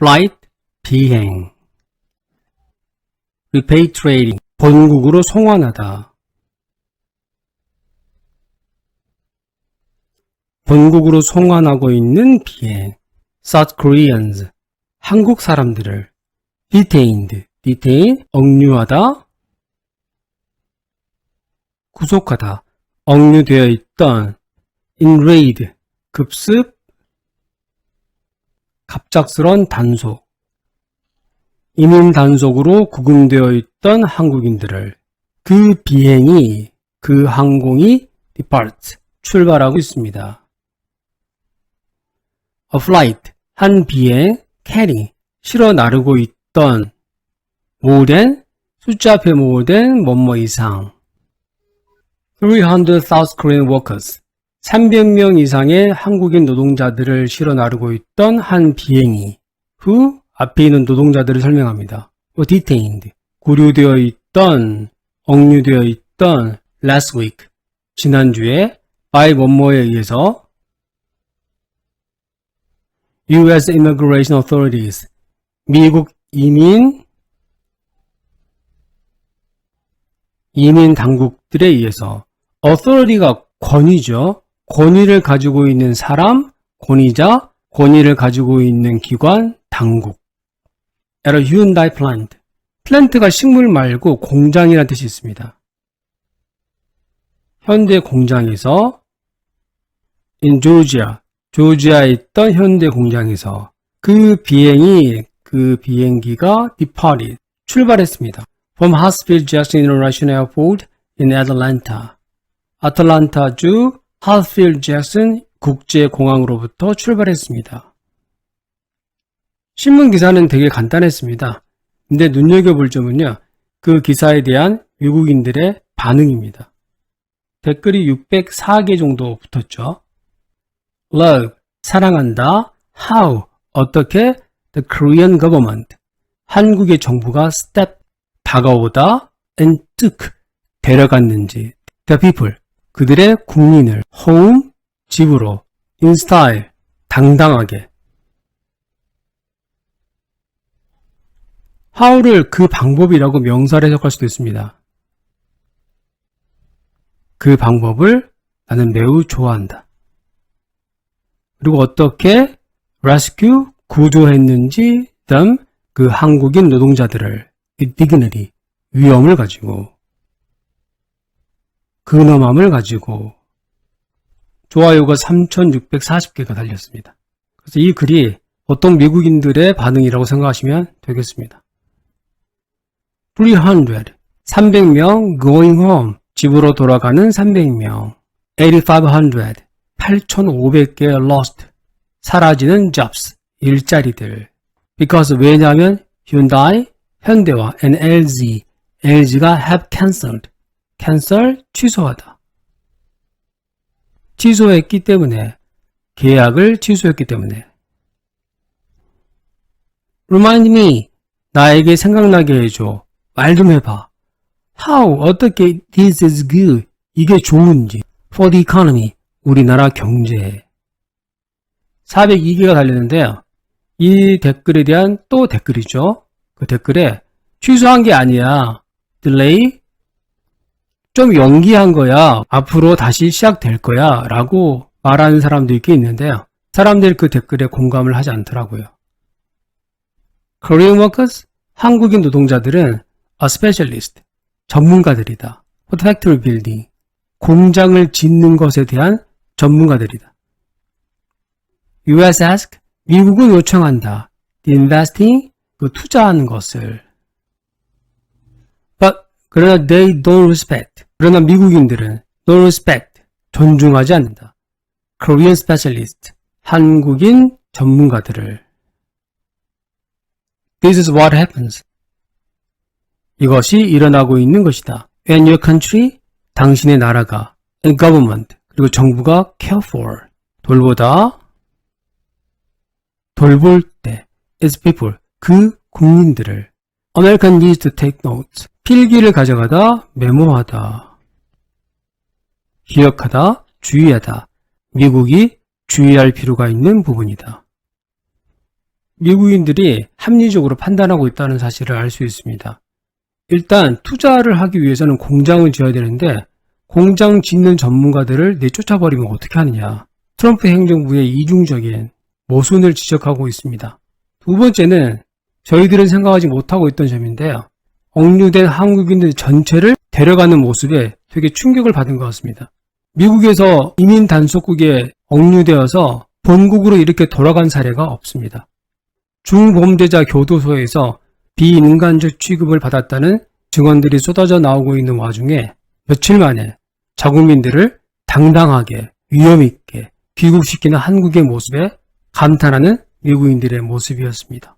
flight, 비행. repatriating, 본국으로 송환하다. 본국으로 송환하고 있는 비행. South Koreans, 한국 사람들을. detained, detain, 억류하다. 구속하다. 억류되어 있던. enraid, 급습. 갑작스런 단속. 이민 단속으로 구금되어 있던 한국인들을 그 비행이 그 항공이 depart 출발하고 있습니다. A flight 한 비행 carry 실어 나르고 있던 than 숫자 앞에 than 뭐뭐 이상 300 South Korean workers 300명 이상의 한국인 노동자들을 실어 나르고 있던 한 비행이 who 앞에 있는 노동자들을 설명합니다. 어, detained 구류되어 있던 억류되어 있던 last week 지난주에 by 뭐뭐에 의해서 U.S. Immigration Authorities 미국 이민 이민 당국들에 의해서 authority가 권위죠. 권위를 가지고 있는 사람, 권위자, 권위를 가지고 있는 기관, 당국. a Hyundai plant. 플랜트가 식물 말고 공장이라는 뜻이 있습니다. 현대 공장에서 in Georgia, 조지아에 있던 현대 공장에서 그 비행이 그 비행기가 departed 출발했습니다. From Hartsfield Jackson International Airport in Atlanta. 아틀란타주 하스필드 잭슨 국제공항으로부터 출발했습니다. 신문 기사는 되게 간단했습니다. 근데 눈여겨볼 점은요, 그 기사에 대한 외국인들의 반응입니다. 댓글이 604개 정도 붙었죠. Love, 사랑한다. How, 어떻게? The Korean government, 한국의 정부가 step, 다가오다. And took, 데려갔는지. The people, 그들의 국민을 home, 집으로, style, 당당하게. how를 그 방법이라고 명사를 해석할 수도 있습니다. 그 방법을 나는 매우 좋아한다. 그리고 어떻게 rescue, 구조했는지 them, 그 한국인 노동자들을 이 dignity, 위험을 가지고 근엄함을 가지고 좋아요가 3640개가 달렸습니다. 그래서 이 글이 어떤 미국인들의 반응이라고 생각하시면 되겠습니다. 300, 300명 going home, 집으로 돌아가는 300명. 8500, 8500개 lost, 사라지는 jobs, 일자리들. because 왜냐하면 Hyundai, 현대와 LG, LG가 have cancelled, cancel, 취소하다. 취소했기 때문에, 계약을 취소했기 때문에. remind me, 나에게 생각나게 해줘. 말 좀 해봐. How, 어떻게 this is good, 이게 좋은지. for the economy, 우리나라 경제에. 402개가 달렸는데요. 이 댓글에 대한 또 댓글이죠. 그 댓글에 취소한 게 아니야. delay, 좀 연기한 거야. 앞으로 다시 시작될 거야. 라고 말하는 사람도 있긴 있는데요. 사람들이 그 댓글에 공감을 하지 않더라고요. Korean workers, 한국인 노동자들은 a specialist, 전문가들이다. factory building, 공장을 짓는 것에 대한 전문가들이다. US ask, 미국은 요청한다. the investing, 그 투자하는 것을. But, 그러나 they don't respect. 그러나 미국인들은 don't respect, 존중하지 않는다. Korean specialist, 한국인 전문가들을. This is what happens. 이것이 일어나고 있는 것이다. When your country, 당신의 나라가, and government, 그리고 정부가 care for, 돌보다, 돌볼 때, its people, 그 국민들을. American needs to take notes. 필기를 가져가다, 메모하다. 기억하다, 주의하다. 미국이 주의할 필요가 있는 부분이다. 미국인들이 합리적으로 판단하고 있다는 사실을 알 수 있습니다. 일단 투자를 하기 위해서는 공장을 지어야 되는데 공장 짓는 전문가들을 내쫓아버리면 어떻게 하느냐. 트럼프 행정부의 이중적인 모순을 지적하고 있습니다. 두 번째는 저희들은 생각하지 못하고 있던 점인데요. 억류된 한국인들 전체를 데려가는 모습에 되게 충격을 받은 것 같습니다. 미국에서 이민 단속국에 억류되어서 본국으로 이렇게 돌아간 사례가 없습니다. 중범죄자 교도소에서 비인간적 취급을 받았다는 증언들이 쏟아져 나오고 있는 와중에 며칠 만에 자국민들을 당당하게 위험있게 귀국시키는 한국의 모습에 감탄하는 미국인들의 모습이었습니다.